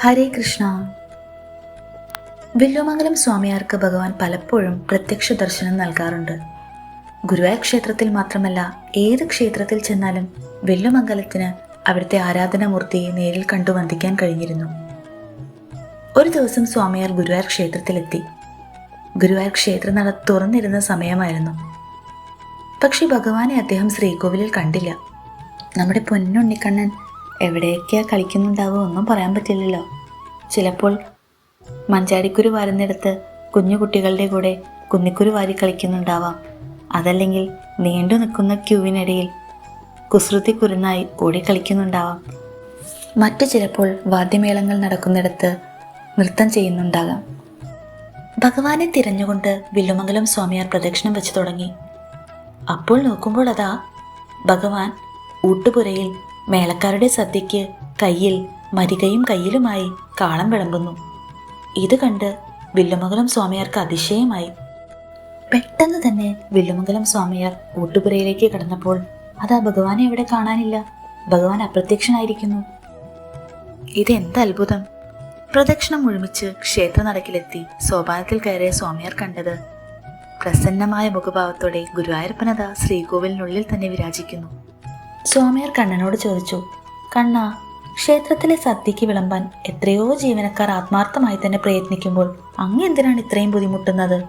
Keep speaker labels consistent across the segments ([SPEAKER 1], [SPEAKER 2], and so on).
[SPEAKER 1] ഹരേ കൃഷ്ണ. വില്ലുമംഗലം സ്വാമിയാർക്ക് ഭഗവാൻ പലപ്പോഴും പ്രത്യക്ഷ ദർശനം നൽകാറുണ്ട്. ഗുരുവായൂർ ക്ഷേത്രത്തിൽ മാത്രമല്ല ഏത് ക്ഷേത്രത്തിൽ ചെന്നാലും വില്ലുമംഗലത്തിന് അവിടുത്തെ ആരാധനാമൂർത്തിയെ നേരിൽ കണ്ടു വന്ദിക്കാൻ കഴിഞ്ഞിരുന്നു. ഒരു ദിവസം സ്വാമിയാർ ഗുരുവായൂർ ക്ഷേത്രത്തിലെത്തി. ഗുരുവായൂർ ക്ഷേത്രനട തുറന്നിരുന്ന സമയമായിരുന്നു. പക്ഷെ ഭഗവാനെ അദ്ദേഹം ശ്രീകോവിലിൽ കണ്ടില്ല. നമ്മുടെ പൊന്നുണ്ണിക്കണ്ണൻ എവിടെയൊക്കെയാ കളിക്കുന്നുണ്ടാവോ ഒന്നും പറയാൻ പറ്റില്ലല്ലോ. ചിലപ്പോൾ മഞ്ചാടിക്കുരു വാരുന്നിടത്ത് കുഞ്ഞു കുട്ടികളുടെ കൂടെ കുന്നിക്കുരു വാരി കളിക്കുന്നുണ്ടാവാം. അതല്ലെങ്കിൽ നീണ്ടു നിൽക്കുന്ന ക്യൂവിനിടയിൽ കുസൃതി കുരുന്നായി ഓടി കളിക്കുന്നുണ്ടാവാം. മറ്റു ചിലപ്പോൾ വാദ്യമേളങ്ങൾ നടക്കുന്നിടത്ത് നൃത്തം ചെയ്യുന്നുണ്ടാകാം. ഭഗവാനെ തിരഞ്ഞുകൊണ്ട് വില്ലുമംഗലം സ്വാമിയാർ പ്രദക്ഷിണം വെച്ചു തുടങ്ങി. അപ്പോൾ നോക്കുമ്പോൾ അതാ ഭഗവാൻ ഊട്ടുപുരയിൽ മേളക്കാരുടെ സദ്യയ്ക്ക് കയ്യിൽ മരികയും കയ്യിലുമായി കാളം വിളമ്പുന്നു. ഇത് കണ്ട് വില്ലുമംഗലം സ്വാമിയാർക്ക് അതിശയമായി. പെട്ടെന്ന് തന്നെ വില്ലുമംഗലം സ്വാമിയാർ ഊട്ടുപുരയിലേക്ക് കടന്നപ്പോൾ അതാ ഭഗവാനെ എവിടെ കാണാനില്ല. ഭഗവാൻ അപ്രത്യക്ഷനായിരിക്കുന്നു. ഇതെന്ത് അത്ഭുതം. പ്രദക്ഷിണം മുഴുമിച്ച് ക്ഷേത്രനടക്കിലെത്തി സോപാനത്തിൽ കയറിയ സ്വാമിയാർ കണ്ടത് പ്രസന്നമായ മുഖഭാവത്തോടെ ഗുരുവായൂരപ്പനത ശ്രീകോവിലിനുള്ളിൽ തന്നെ വിരാജിക്കുന്നു. സ്വാമിയാർ കണ്ണനോട് ചോദിച്ചു കണ്ണ ക്ഷേത്രത്തിലെ സദ്യക്ക് വിളമ്പാൻ എത്രയോ ജീവനക്കാർ ആത്മാർത്ഥമായി തന്നെ പ്രയത്നിക്കുമ്പോൾ അങ്ങ് എന്തിനാണ് ഇത്രയും ബുദ്ധിമുട്ടുന്നത്?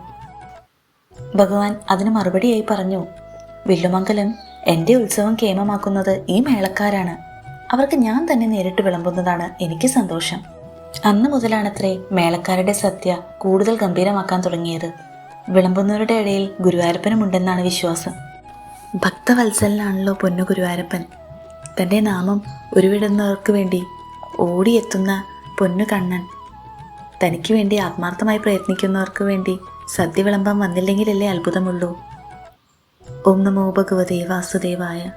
[SPEAKER 1] ഭഗവാൻ അതിന് മറുപടിയായി പറഞ്ഞു വില്ലുമംഗലം എന്റെ ഉത്സവം കേമമാക്കുന്നത് ഈ മേളക്കാരാണ്. അവർക്ക് ഞാൻ തന്നെ നേരിട്ട് വിളമ്പുന്നതാണ് എനിക്ക് സന്തോഷം. അന്ന് മുതലാണത്രേ മേളക്കാരുടെ സദ്യ കൂടുതൽ ഗംഭീരമാക്കാൻ തുടങ്ങിയത്. വിളമ്പുന്നവരുടെ ഇടയിൽ ഗുരുവായൂരപ്പനുമുണ്ടെന്നാണ് വിശ്വാസം. ഭക്തവത്സലനാണല്ലോ പൊന്നു ഗുരുവായൂരപ്പൻ. തന്റെ നാമം ഉരുവിടുന്നവർക്ക് വേണ്ടി ഓടിയെത്തുന്ന പൊന്നു കണ്ണൻ. തനിക്ക് വേണ്ടി ആത്മാർത്ഥമായി പ്രയത്നിക്കുന്നവർക്ക് വേണ്ടി സദ്യ വിളമ്പാൻ വന്നില്ലെങ്കിലല്ലേ അത്ഭുതമുള്ളൂ. ഓം നമോ ഭഗവതേ വാസുദേവായ